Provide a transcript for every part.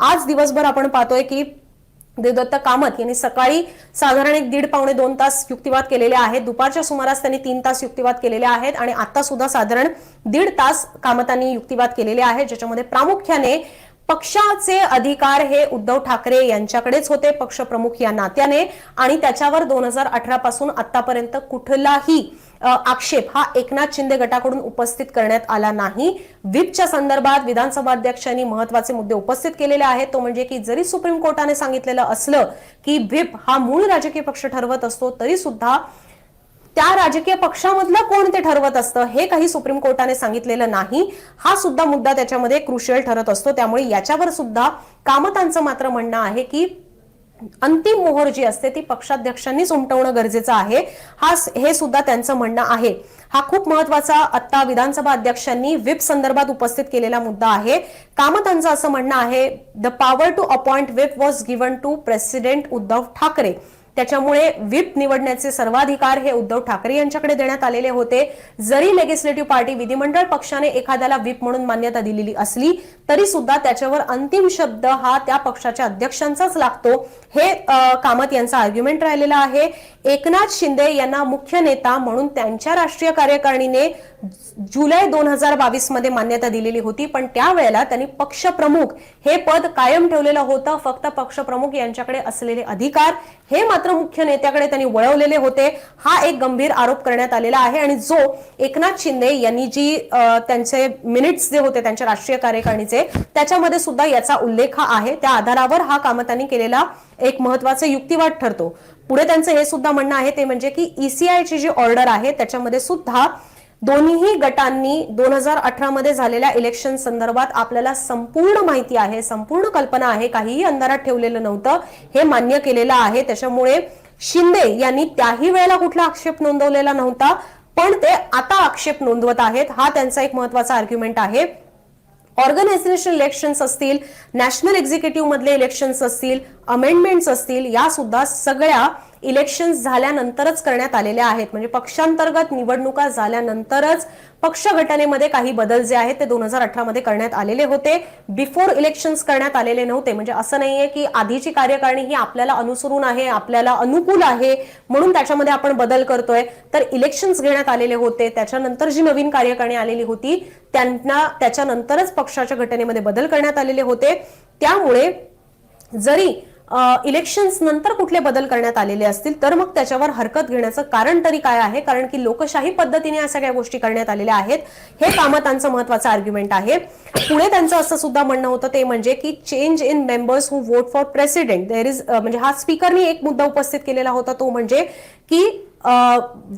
आज दिवसभर आपण पाहतोय की देवदत्त कामत यांनी सकाळी साधारण एक दीड पावणे दोन तास युक्तिवाद केलेले आहेत. दुपारच्या सुमारास त्यांनी तीन तास युक्तिवाद केलेले आहेत आणि आता सुद्धा साधारण दीड तास कामतांनी युक्तिवाद केलेले आहेत ज्याच्यामध्ये प्रामुख्याने पक्षाचे अधिकार हे उद्धव ठाकरे यांच्याकडेच होते पक्षप्रमुख या नात्याने. आणि त्याच्यावर दोन हजार अठरा पासून आतापर्यंत कुठलाही आक्षेप हा एकनाथ शिंदे गटाकडून उपस्थित करण्यात आला नाही. व्हिपच्या संदर्भात विधानसभा अध्यक्षांनी महत्त्वाचे मुद्दे उपस्थित केलेले आहेत. तो म्हणजे की जरी सुप्रीम कोर्टाने सांगितलेलं असलं की व्हीप हा मूळ राजकीय पक्ष ठरवत असतो तरी सुद्धा त्या राजकीय पक्षामधलं कोण ते ठरवत असतं हे काही सुप्रीम कोर्टाने सांगितलेलं नाही. हा सुद्धा मुद्दा त्याच्यामध्ये क्रुशियल ठरत असतो. त्यामुळे याच्यावर सुद्धा कामतांचं मात्र म्हणणं आहे की अंतिम मोहर जी असते ती पक्षाध्यक्षांनीच उमटवणं गरजेचं आहे. हा हे सुद्धा त्यांचं म्हणणं आहे. हा खूप महत्त्वाचा आता विधानसभा अध्यक्षांनी विप संदर्भात उपस्थित केलेला मुद्दा आहे. कामतांचं असं म्हणणं आहे the power to appoint whip was given to president Uddhav Thackeray त्याच्यामुळे व्हिप निवडण्याचे सर्वाधिकार हे उद्धव ठाकरे यांच्याकडे देण्यात आलेले होते. जरी लेगिस्लेटिव्ह पार्टी विधिमंडळ पक्षाने एखाद्याला व्हिप म्हणून मान्यता दिलेली असली तरी सुद्धा त्याच्यावर अंतिम शब्द हा त्या पक्षाच्या अध्यक्षांचाच लागतो. हे कामत यांचा आर्ग्युमेंट राहिलेला आहे. एकनाथ शिंदे यांना मुख्य नेता म्हणून त्यांच्या राष्ट्रीय कार्यकारिणीने जुलै दोन हजार बावीसमध्ये मान्यता दिलेली होती. पण त्यावेळेला त्यांनी पक्षप्रमुख हे पद कायम ठेवलेलं होतं. फक्त पक्षप्रमुख यांच्याकडे असलेले अधिकार हे मात्र मुख्य नेत्याकडे त्यांनी वळवलेले होते. हा एक गंभीर आरोप करण्यात आलेला आहे आणि जो एकनाथ शिंदे यांनी जी त्यांचे मिनिट्स जे होते त्यांच्या राष्ट्रीय कार्यकारिणीचे त्याच्यामध्ये सुद्धा याचा उल्लेख आहे. त्या आधारावर हा कामतांनी केलेला एक महत्त्वाचा युक्तिवाद ठरतो. पुढे त्यांचं हे सुद्धा म्हणणं आहे ते म्हणजे की ईसीआयची जी ऑर्डर आहे त्याच्यामध्ये सुद्धा दोन्हीही गटांनी दोन हजार अठरा मध्ये झालेल्या इलेक्शन संदर्भात आपल्याला संपूर्ण माहिती आहे संपूर्ण कल्पना आहे. काहीही अंधारात ठेवलेलं नव्हतं. हे मान्य केलेलं आहे. त्याच्यामुळे शिंदे यांनी त्याही वेळेला कुठला आक्षेप नोंदवलेला नव्हता. पण ते आता आक्षेप नोंदवत आहेत. हा त्यांचा एक महत्त्वाचा आर्ग्युमेंट आहे. ऑर्गनायझेशन इलेक्शन्स असतील नॅशनल एक्झिक्युटिव्ह मधले इलेक्शन्स असतील अमेंडमेंट्स असतील या सुद्धा सगळ्या इलेक्शन्स झाल्यानंतरच करण्यात आलेल्या आहेत. म्हणजे पक्षांतर्गत निवडणुका झाल्यानंतरच पक्ष घटनेमध्ये काही बदल जे आहेत ते दोन हजार अठरामध्ये करण्यात आलेले होते. बिफोर इलेक्शन्स करण्यात आलेले नव्हते. म्हणजे असं नाहीये की आधीची कार्यकारिणी ही आपल्याला अनुसरून आहे आपल्याला अनुकूल आहे म्हणून त्याच्यामध्ये आपण बदल करतोय. तर इलेक्शन्स घेण्यात आलेले होते. त्याच्यानंतर जी नवीन कार्यकारिणी आलेली होती त्यांना त्याच्यानंतरच पक्षाच्या घटनेमध्ये बदल करण्यात आलेले होते. त्यामुळे जरी इलेक्शन्स नंतर कुठले बदल करण्यात आलेले असतील तर मग त्याच्यावर हरकत घेण्याचं कारण तरी काय आहे? कारण की लोकशाही पद्धतीने या सगळ्या गोष्टी करण्यात आलेल्या आहेत. हे कामतांचं महत्वाचं आर्ग्युमेंट आहे. पुढे त्यांचं असं सुद्धा म्हणणं होतं ते म्हणजे की change in members who vote for president there is म्हणजे हा स्पीकरनी एक मुद्दा उपस्थित केलेला होता तो म्हणजे की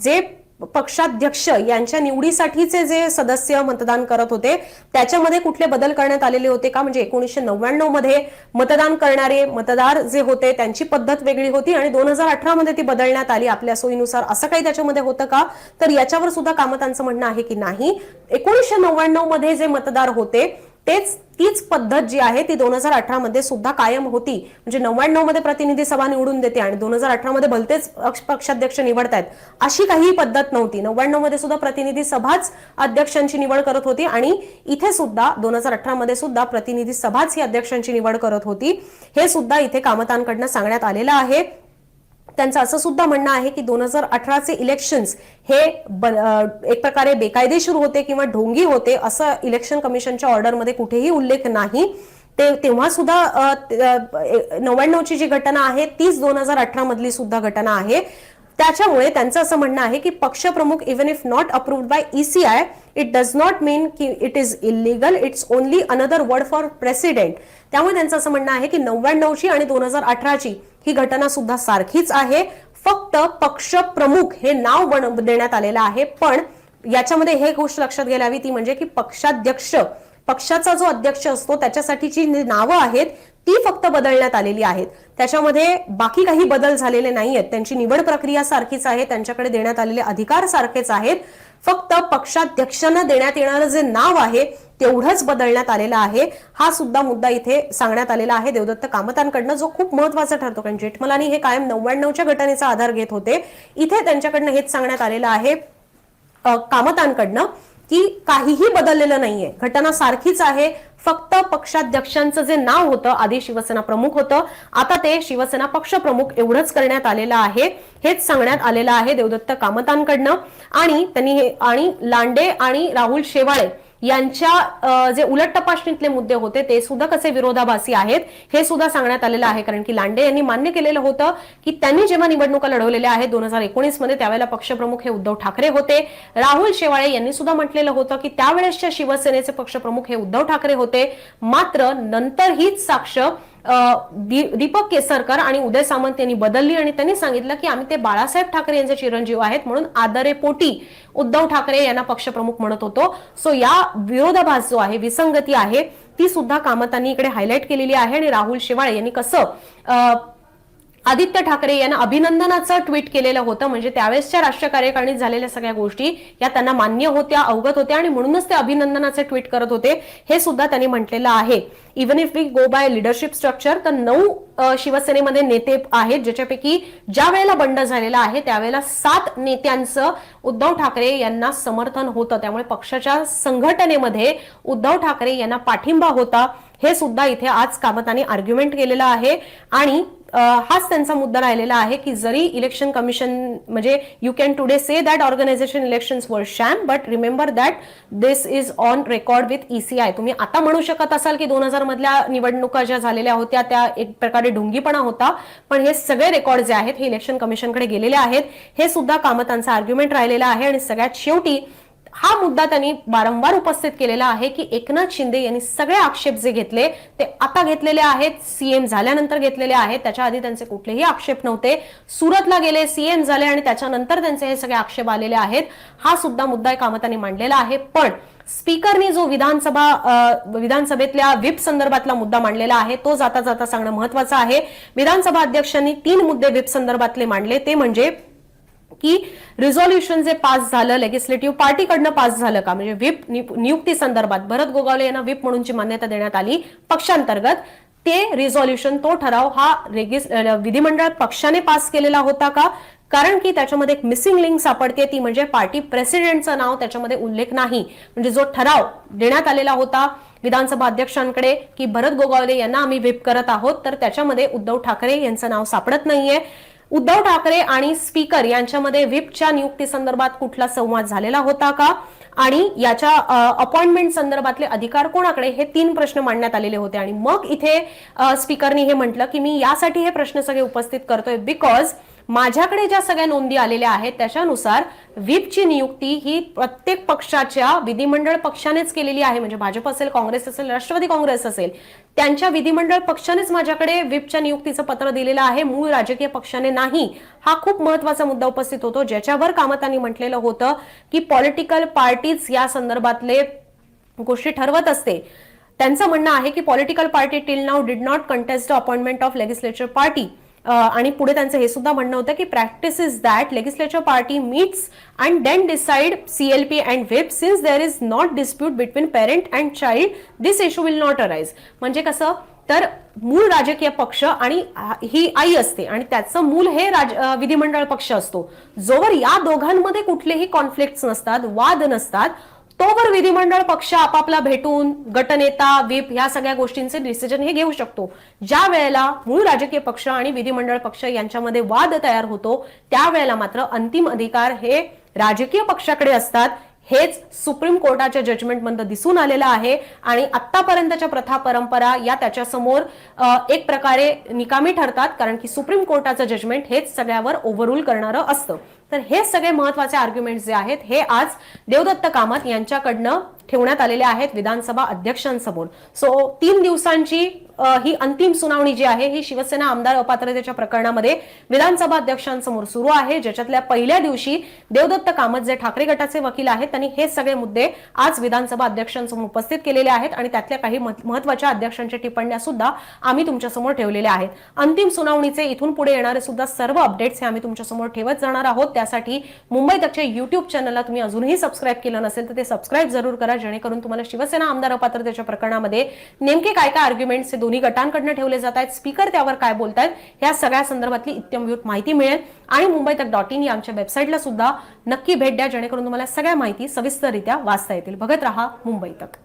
जे पक्षाध्यक्ष यांच्या निवडीसाठीचे जे सदस्य मतदान करत होते त्याच्यामध्ये कुठले बदल करण्यात आलेले होते का? म्हणजे एकोणीसशे नव्याण्णवमध्ये मतदान करणारे मतदार जे होते त्यांची पद्धत वेगळी होती आणि दोन हजार अठरा मध्ये ती बदलण्यात आली आपल्या सोयीनुसार. असं काही त्याच्यामध्ये होतं का? तर याच्यावर सुद्धा कामतांचं म्हणणं आहे की नाही. एकोणीसशे नव्याण्णवमध्ये जे मतदार होते तेच तीच पद्धत जी आहे ती दोन हजार अठरा मध्ये सुद्धा कायम होती. म्हणजे नव्याण्णवमध्ये प्रतिनिधी सभा निवडून देते आणि दोन हजार अठरा मध्ये भलतेच पक्ष- पक्षाध्यक्ष निवडतायत. अशी काही पद्धत नव्हती. नव्याण्णवमध्ये सुद्धा प्रतिनिधी सभाच अध्यक्षांची निवड करत होती आणि इथे सुद्धा दोन हजार अठरा मध्ये सुद्धा प्रतिनिधी सभाच ही अध्यक्षांची निवड करत होती. हे सुद्धा इथे कामतांकडनं सांगण्यात आलेलं आहे. त्यांचं असं सुद्धा म्हणणं आहे की दोन हजार अठराचे इलेक्शन्स हे एक प्रकारे बेकायदेशीर होते किंवा ढोंगी होते असं इलेक्शन कमिशनच्या ऑर्डरमध्ये कुठेही उल्लेख नाही. ते तेव्हा सुद्धा नव्याण्णवची जी घटना आहे तीच दोन हजार अठरा मधली सुद्धा घटना आहे. त्याच्यामुळे त्यांचं असं म्हणणं आहे की पक्षप्रमुख even if not approved by ECI it does not mean की it is illegal it's only another word for president त्यामुळे त्यांचं असं म्हणणं आहे की नव्याण्णवची आणि दोन हजार अठराची ही घटना सुद्धा सारखीच आहे. फक्त पक्षप्रमुख हे नाव बन देण्यात आलेलं आहे. पण याच्यामध्ये हे गोष्ट लक्षात घ्यायला हवी ती म्हणजे की पक्षाध्यक्ष पक्षाचा जो अध्यक्ष असतो त्याच्यासाठीची जी नावं आहेत ती फक्त बदलण्यात आलेली आहेत. त्याच्यामध्ये बाकी काही बदल झालेले नाही आहेत त्यांची निवड प्रक्रिया सारखीच आहे त्यांच्याकडे देण्यात आलेले अधिकार सारखेच आहेत. फक्त पक्षाध्यक्षांना देण्यात येणारं जे नाव आहे तेवढंच बदलण्यात आलेलं आहे. हा सुद्धा मुद्दा इथे सांगण्यात आलेला आहे. देवदत्त कामतांकडनं जो खूप महत्त्वाचा ठरतो कारण जेठमलानी हे कायम नव्याण्णवच्या घटनेचा आधार घेत होते. इथे त्यांच्याकडनं हेच सांगण्यात आलेलं आहे. कामतांकडनं की काहीही बदललेलं नाहीये. घटना सारखीच आहे. फक्त पक्षाध्यक्षांचं जे नाव होतं आधी शिवसेना प्रमुख होतं आता ते शिवसेना पक्षप्रमुख एवढंच करण्यात आलेलं आहे. हेच सांगण्यात आलेलं आहे देवदत्त कामतांकडनं. आणि त्यांनी आणि लांडे आणि राहुल शेवाळे यांच्या जे उलट तपासणीतले मुद्दे होते ते सुद्धा कसे विरोधाभासी आहेत हे सुद्धा सांगण्यात आलेलं आहे. कारण की लांडे यांनी मान्य केलेलं होतं की त्यांनी जेव्हा निवडणुका लढवलेल्या आहेत दोन हजार एकोणीसमध्ये त्यावेळेला पक्षप्रमुख हे उद्धव ठाकरे होते. राहुल शेवाळे यांनी सुद्धा म्हटलेलं होतं की त्यावेळेसच्या शिवसेनेचे पक्षप्रमुख हे उद्धव ठाकरे होते. मात्र नंतर हीच साक्ष दीपक केसरकर आणि उदय सामंत यांनी बदलली आणि त्यांनी सांगितलं की आम्ही ते बाळासाहेब ठाकरे यांचे चिरंजीव आहेत म्हणून आदरे पोटी उद्धव ठाकरे यांना पक्षप्रमुख म्हणत होतो. सो या विरोधाभास जो आहे विसंगती आहे ती सुद्धा कामतांनी इकडे हायलाईट केलेली आहे आणि राहुल शेवाळे यांनी कसं आदित्य ठाकरे यांना अभिनंदनाचं ट्विट केलेलं होतं. म्हणजे त्यावेळेसच्या राष्ट्रीय कार्यकारिणीत झालेल्या सगळ्या गोष्टी या त्यांना मान्य होत्या अवगत होत्या आणि म्हणूनच ते अभिनंदनाचे ट्विट करत होते. हे सुद्धा त्यांनी म्हटलेलं आहे. Even if we go by leadership structure तर नऊ शिवसेनेमध्ये नेते आहेत ज्याच्यापैकी ज्या वेळेला बंड झालेला आहे त्यावेळेला सात नेत्यांचं उद्धव ठाकरे यांना समर्थन होतं. त्यामुळे पक्षाच्या संघटनेमध्ये उद्धव ठाकरे यांना पाठिंबा होता. हे सुद्धा इथे आज कामतांनी आर्ग्युमेंट केलेलं आहे. आणि हाच त्यांचा मुद्दा राहिलेला आहे की जरी इलेक्शन कमिशन म्हणजे you can today say that organisation elections वर sham but remember that this is on record with ECI तुम्ही आता म्हणू शकत असाल की दोन हजार मधल्या निवडणुका ज्या झालेल्या होत्या त्या एक प्रकारे ढोंगीपणा होता. पण हे सगळे रेकॉर्ड जे आहेत हे इलेक्शन कमिशनकडे गेलेले आहेत. हे सुद्धा कामतांचा आर्ग्युमेंट राहिलेला आहे आणि सगळ्यात शेवटी हा मुद्दा त्यांनी वारंवार उपस्थित केलेला आहे की एकनाथ शिंदे यांनी सगळे आक्षेप जे घेतले ते आता घेतलेले आहेत सीएम झाल्यानंतर घेतलेले आहेत. त्याच्या आधी त्यांचे कुठलेही आक्षेप नव्हते. सुरतला गेले सीएम झाले आणि त्याच्यानंतर त्यांचे हे सगळे आक्षेप आलेले आहेत. हा सुद्धा मुद्दा कामतांनी मांडलेला आहे. पण स्पीकरनी जो विधानसभा विधानसभेतल्या व्हिप संदर्भातला मुद्दा मांडलेला आहे तो जाता जाता सांगणं महत्वाचं आहे. विधानसभा अध्यक्षांनी तीन मुद्दे व्हीप संदर्भातले मांडले. ते म्हणजे की रिझॉल्युशन जे पास झालं लेगिस्लेटिव्ह पार्टीकडनं पास झालं का? म्हणजे व्हिप नियुक्ती संदर्भात भरत गोगावले यांना व्हीप म्हणूनची मान्यता देण्यात आली पक्षांतर्गत. ते रिझॉल्युशन तो ठराव हा रेगिस विधिमंडळ पक्षाने पास केलेला होता का? कारण की त्याच्यामध्ये एक मिसिंग लिंक सापडते ती म्हणजे पार्टी प्रेसिडेंटचं नाव त्याच्यामध्ये उल्लेख नाही. म्हणजे जो ठराव देण्यात आलेला होता विधानसभा अध्यक्षांकडे की भरत गोगावले यांना आम्ही व्हिप करत आहोत तर त्याच्यामध्ये उद्धव ठाकरे यांचं नाव सापडत नाहीये. उद्धव ठाकरे आणि स्पीकर यांच्यामध्ये व्हिपच्या नियुक्ती संदर्भात कुठला संवाद झालेला होता का? आणि याच्या अपॉइंटमेंट संदर्भातले अधिकार कोणाकडे? हे तीन प्रश्न मांडण्यात आलेले होते. आणि मग इथे स्पीकरनी हे म्हटलं की मी यासाठी हे प्रश्न सगळे उपस्थित करतोय बिकॉज माझ्याकडे ज्या सगळ्या नोंदी आलेल्या आहेत त्याच्यानुसार व्हीपची नियुक्ती ही प्रत्येक पक्षाच्या विधिमंडळ पक्षानेच केलेली आहे. म्हणजे भाजप असेल काँग्रेस असेल राष्ट्रवादी काँग्रेस असेल. त्यांच्या विधिमंडळ पक्षानेच माझ्याकडे व्हिपच्या नियुक्तीचं पत्र दिलेलं आहे. मूळ राजकीय पक्षाने नाही. हा खूप महत्त्वाचा मुद्दा उपस्थित होतो. ज्याच्यावर कामतांनी म्हटलेलं होतं की पॉलिटिकल पार्टीज या संदर्भातले गोष्टी ठरवत असते. त्यांचं म्हणणं आहे की political party till now did not contest appointment of legislature party आणि पुढे त्यांचं हे सुद्धा म्हणणं होतं की practice is that legislature party meets and then decide CLP and whip since there is not dispute between parent and child this issue will not arise म्हणजे कसं? तर मूळ राजकीय पक्ष आणि ही आई असते आणि त्याचं मूल हे राज विधिमंडळ पक्ष असतो. जोवर या दोघांमध्ये कुठलेही कॉन्फ्लिक्ट नसतात वाद नसतात तोवर विधिमंडळ पक्ष आपापला भेटून गटनेता व्हीप ह्या सगळ्या गोष्टींचे डिसिजन हे घेऊ शकतो. ज्या वेळेला मूळ राजकीय पक्ष आणि विधिमंडळ पक्ष यांच्यामध्ये वाद तयार होतो त्यावेळेला मात्र अंतिम अधिकार हे राजकीय पक्षाकडे असतात. हेच सुप्रीम कोर्टाच्या जजमेंटमध्ये दिसून आलेलं आहे आणि आतापर्यंतच्या प्रथा परंपरा या त्याच्यासमोर एक प्रकारे निकामी ठरतात कारण की सुप्रीम कोर्टाचं जजमेंट हेच सगळ्यावर ओव्हररूल करणारं असतं. तर हे सगळे महत्त्वाचे आर्ग्युमेंट जे आहेत हे आज देवदत्त कामत यांच्याकडनं ठेवण्यात आलेले आहेत विधानसभा अध्यक्षांसमोर. सो तीन दिवसांची ही अंतिम सुनावणी जी आहे ही शिवसेना आमदार अपात्रतेच्या प्रकरणामध्ये विधानसभा अध्यक्षांसमोर सुरू आहे ज्याच्यातल्या पहिल्या दिवशी देवदत्त कामत जे ठाकरे गटाचे वकील आहेत त्यांनी हे सगळे मुद्दे आज विधानसभा अध्यक्षांसमोर उपस्थित केलेले आहेत आणि त्यातल्या काही महत्त्वाच्या अध्यक्षांच्या टिप्पण्या सुद्धा आम्ही तुमच्यासमोर ठेवलेल्या आहेत. अंतिम सुनावणीचे इथून पुढे येणारे सुद्धा सर्व अपडेट्स हे आम्ही तुमच्यासमोर ठेवत जाणार आहोत. त्यासाठी मुंबई तकच्या युट्यूब चॅनलला तुम्ही अजूनही सबस्क्राईब केलं नसेल तर ते सबस्क्राईब जरूर करा जेणेकरून तुम्हाला शिवसेना आमदार अपात्रतेच्या प्रकरणामध्ये नेमके काय काय आर्ग्युमेंट्स हे दोन्ही गटांकडनं ठेवले जात आहेत स्पीकर त्यावर काय बोलतायत ह्या सगळ्या संदर्भातली इत्यंभूत माहिती मिळेल. आणि मुंबई तक डॉट इन या आमच्या वेबसाईटला सुद्धा नक्की भेट द्या जेणेकरून तुम्हाला सगळ्या माहिती सविस्तररित्या वाचता येतील. बघत राहा मुंबई तक.